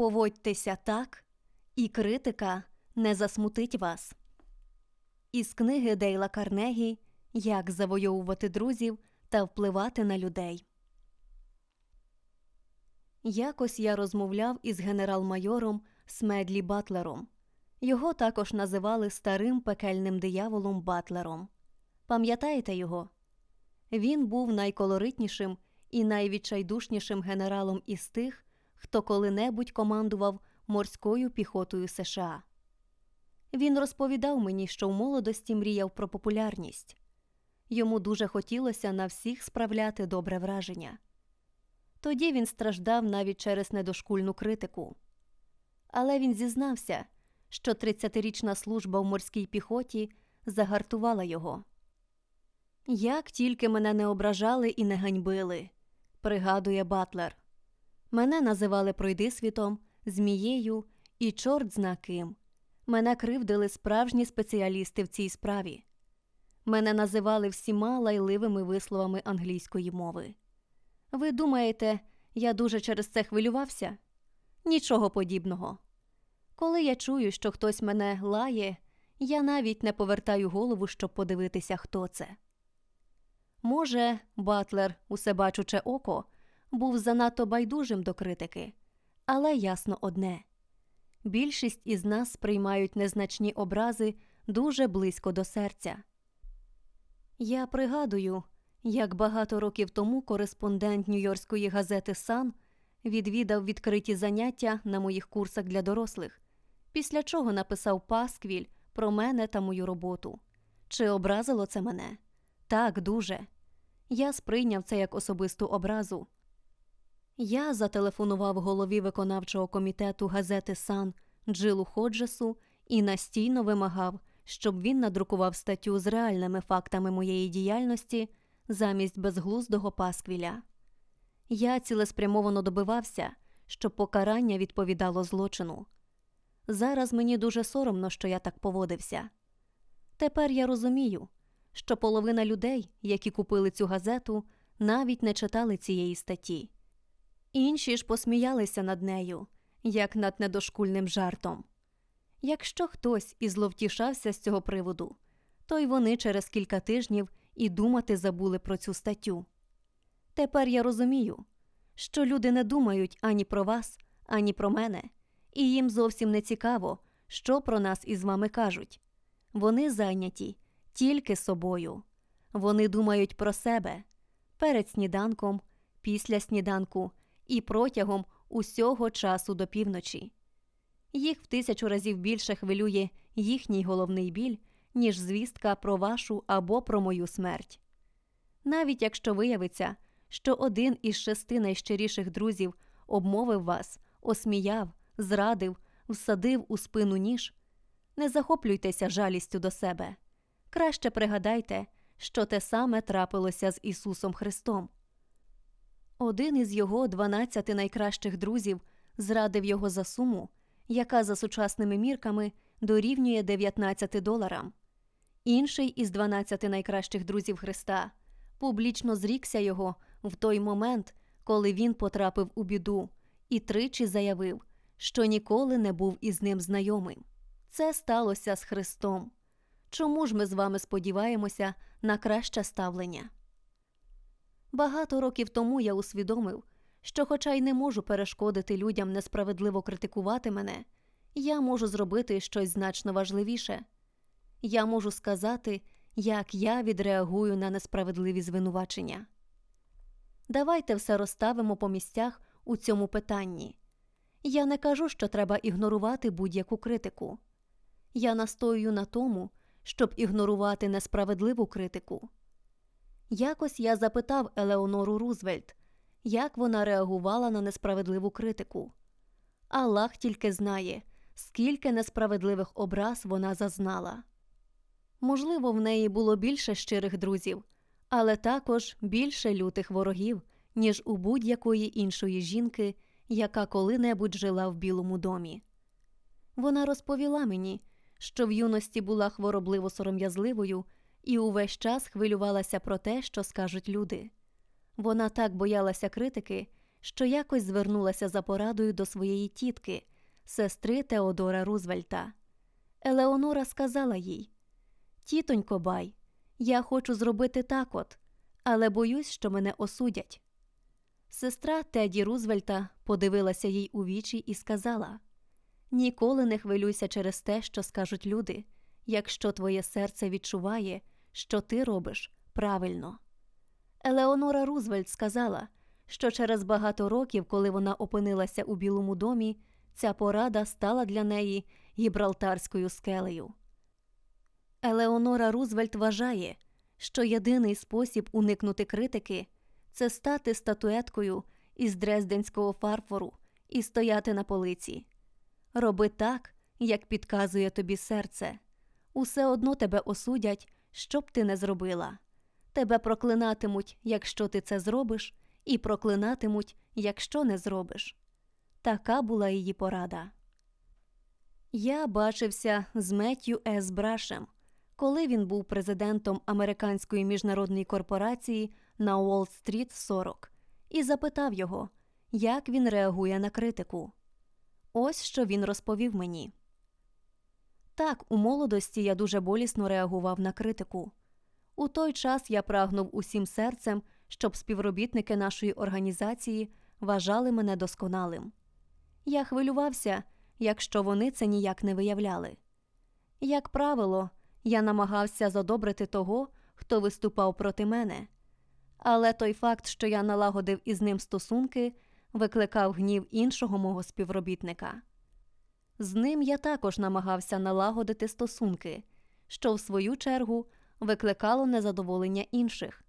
Поводьтеся так, і критика не засмутить вас. Із книги Дейла Карнегі Як завойовувати друзів та впливати на людей. Якось я розмовляв із генерал-майором Смедлі Батлером. Його також називали старим пекельним дияволом Батлером. Пам'ятаєте його? Він був найколоритнішим і найвідчайдушнішим генералом із тих, хто коли-небудь командував морською піхотою США. Він розповідав мені, що в молодості мріяв про популярність. Йому дуже хотілося на всіх справляти добре враження. Тоді він страждав навіть через недошкульну критику. Але він зізнався, що 30-річна служба в морській піхоті загартувала його. Як тільки мене не ображали і не ганьбили, пригадує Батлер. Мене називали пройдисвітом, змією і чорт зна ким. Мене кривдили справжні спеціалісти в цій справі. Мене називали всіма лайливими висловами англійської мови. Ви думаєте, я дуже через це хвилювався? Нічого подібного. Коли я чую, що хтось мене лає, я навіть не повертаю голову, щоб подивитися, хто це. Може, Батлер, усебачуче око, був занадто байдужим до критики, але ясно одне більшість із нас сприймають незначні образи дуже близько до серця. Я пригадую, як багато років тому кореспондент Нью-Йоркської газети Сан відвідав відкриті заняття на моїх курсах для дорослих, після чого написав пасквіль про мене та мою роботу. Чи образило це мене? Так, дуже. Я сприйняв це як особисту образу. Я зателефонував голові виконавчого комітету газети Сан Джилу Ходжесу і настійно вимагав, щоб він надрукував статтю з реальними фактами моєї діяльності замість безглуздого пасквіля. Я цілеспрямовано добивався, щоб покарання відповідало злочину. Зараз мені дуже соромно, що я так поводився. Тепер я розумію, що половина людей, які купили цю газету, навіть не читали цієї статті. Інші ж посміялися над нею, як над недошкульним жартом. Якщо хтось і зловтішався з цього приводу, то й вони через кілька тижнів і думати забули про цю статтю. Тепер я розумію, що люди не думають ані про вас, ані про мене, і їм зовсім не цікаво, що про нас із вами кажуть. Вони зайняті тільки собою. Вони думають про себе перед сніданком, після сніданку і протягом усього часу до півночі. Їх в тисячу разів більше хвилює їхній головний біль, ніж звістка про вашу або про мою смерть. Навіть якщо виявиться, що один із шести найщиріших друзів обмовив вас, осміяв, зрадив, всадив у спину ніж, не захоплюйтеся жалістю до себе. Краще пригадайте, що те саме трапилося з Ісусом Христом. Один із його дванадцяти найкращих друзів зрадив його за суму, яка за сучасними мірками дорівнює 19 доларам. Інший із 12 найкращих друзів Христа публічно зрікся його в той момент, коли він потрапив у біду, і тричі заявив, що ніколи не був із ним знайомим. Це сталося з Христом. Чому ж ми з вами сподіваємося на краще ставлення? Багато років тому я усвідомив, що, хоча й не можу перешкодити людям несправедливо критикувати мене, я можу зробити щось значно важливіше. Я можу сказати, як я відреагую на несправедливі звинувачення. Давайте все розставимо по місцях у цьому питанні. Я не кажу, що треба ігнорувати будь-яку критику. Я настоюю на тому, щоб ігнорувати несправедливу критику. Якось я запитав Елеонору Рузвельт, як вона реагувала на несправедливу критику. Аллах тільки знає, скільки несправедливих образ вона зазнала. Можливо, в неї було більше щирих друзів, але також більше лютих ворогів, ніж у будь-якої іншої жінки, яка коли-небудь жила в Білому домі. Вона розповіла мені, що в юності була хворобливо сором'язливою і увесь час хвилювалася про те, що скажуть люди. Вона так боялася критики, що якось звернулася за порадою до своєї тітки, сестри Теодора Рузвельта. Елеонора сказала їй Тітонько бай, я хочу зробити так от, але боюсь, що мене осудять. Сестра Теді Рузвельта подивилася їй у вічі і сказала Ніколи не хвилюйся через те, що скажуть люди, якщо твоє серце відчуває, що ти робиш правильно. Елеонора Рузвельт сказала, що через багато років, коли вона опинилася у Білому домі, ця порада стала для неї гібралтарською скелею. Елеонора Рузвельт вважає, що єдиний спосіб уникнути критики це стати статуеткою із дрезденського фарфору і стояти на полиці. Роби так, як підказує тобі серце. Усе одно тебе осудять, що б ти не зробила. Тебе проклинатимуть, якщо ти це зробиш, і проклинатимуть, якщо не зробиш. Така була її порада. Я бачився з Меттю С. Брашем, коли він був президентом американської міжнародної корпорації на Уолл-стріт 40, і запитав його, як він реагує на критику. Ось що він розповів мені. Так, у молодості я дуже болісно реагував на критику. У той час я прагнув усім серцем, щоб співробітники нашої організації вважали мене досконалим. Я хвилювався, якщо вони це ніяк не виявляли. Як правило, я намагався задобрити того, хто виступав проти мене, але той факт, що я налагодив із ним стосунки, викликав гнів іншого мого співробітника. З ним я також намагався налагодити стосунки, що, в свою чергу, викликало незадоволення інших.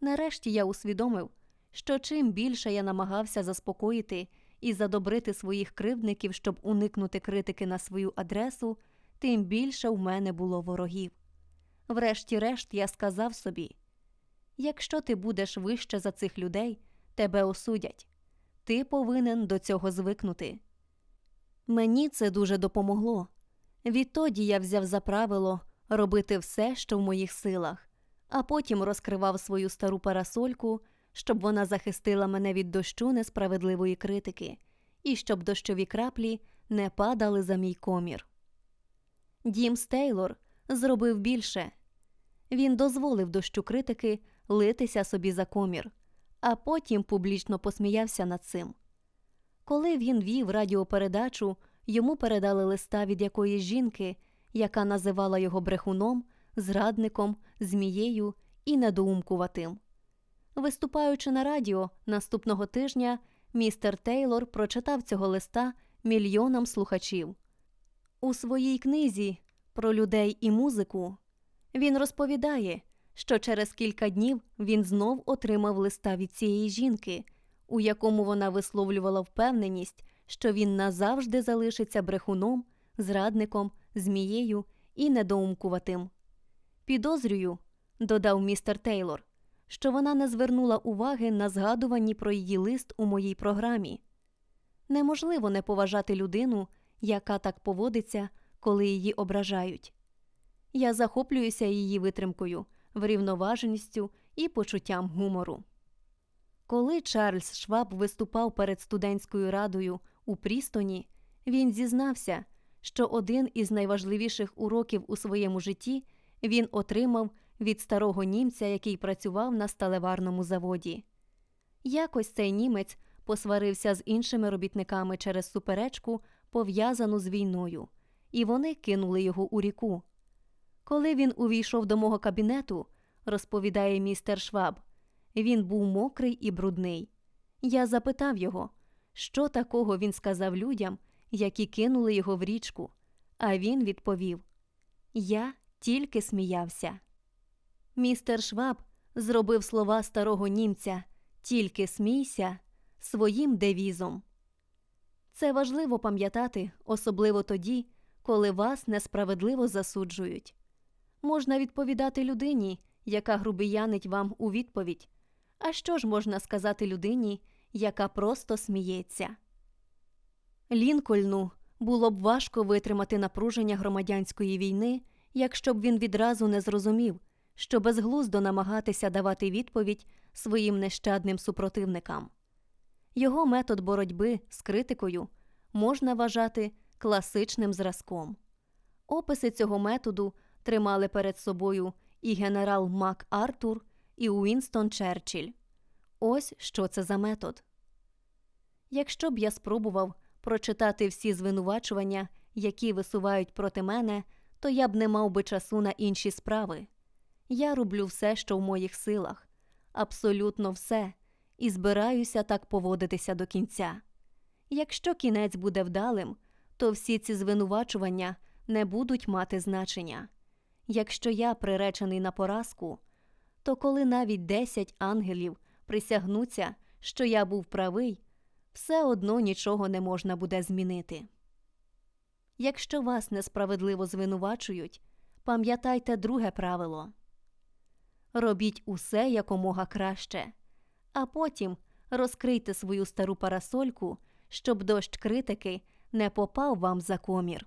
Нарешті я усвідомив, що чим більше я намагався заспокоїти і задобрити своїх кривдників, щоб уникнути критики на свою адресу, тим більше в мене було ворогів. Врешті-решт я сказав собі якщо ти будеш вище за цих людей, тебе осудять. Ти повинен до цього звикнути. Мені це дуже допомогло. Відтоді я взяв за правило робити все, що в моїх силах, а потім розкривав свою стару парасольку, щоб вона захистила мене від дощу несправедливої критики, і щоб дощові краплі не падали за мій комір. Дім Стейлор зробив більше він дозволив дощу критики литися собі за комір, а потім публічно посміявся над цим. Коли він вів радіопередачу, йому передали листа від якоїсь жінки, яка називала його брехуном, зрадником, змією і недоумкуватим. Виступаючи на радіо наступного тижня, містер Тейлор прочитав цього листа мільйонам слухачів. У своїй книзі про людей і музику він розповідає, що через кілька днів він знов отримав листа від цієї жінки, у якому вона висловлювала впевненість, що він назавжди залишиться брехуном, зрадником, змією і недоумкуватим. Підозрюю, додав містер Тейлор, що вона не звернула уваги на згадувані про її лист у моїй програмі. Неможливо не поважати людину, яка так поводиться, коли її ображають. Я захоплююся її витримкою, врівноваженістю і почуттям гумору. Коли Чарльз Шваб виступав перед студентською радою у Прістоні, він зізнався, що один із найважливіших уроків у своєму житті він отримав від старого німця, який працював на сталеварному заводі. Якось цей німець посварився з іншими робітниками через суперечку, пов'язану з війною, і вони кинули його у ріку. Коли він увійшов до мого кабінету, розповідає містер Шваб, він був мокрий і брудний. Я запитав його, що такого він сказав людям, які кинули його в річку, а він відповів Я тільки сміявся. Містер Шваб зробив слова старого німця Тільки смійся своїм девізом. Це важливо пам'ятати, особливо тоді, коли вас несправедливо засуджують. Можна відповідати людині, яка грубиянить вам у відповідь. А що ж можна сказати людині, яка просто сміється? Лінкольну було б важко витримати напруження громадянської війни, якщо б він відразу не зрозумів, що безглуздо намагатися давати відповідь своїм нещадним супротивникам. Його метод боротьби з критикою можна вважати класичним зразком. Описи цього методу тримали перед собою і генерал Мак Артур, і Уінстон Черчилль. Ось що це за метод. Якщо б я спробував прочитати всі звинувачування, які висувають проти мене, то я б не мав би часу на інші справи. Я роблю все, що в моїх силах, абсолютно все, і збираюся так поводитися до кінця. Якщо кінець буде вдалим, то всі ці звинувачування не будуть мати значення. Якщо я приречений на поразку, то коли навіть десять ангелів присягнуться, що я був правий, все одно нічого не можна буде змінити. Якщо вас несправедливо звинувачують, пам'ятайте друге правило робіть усе якомога краще, а потім розкрийте свою стару парасольку, щоб дощ критики не попав вам за комір.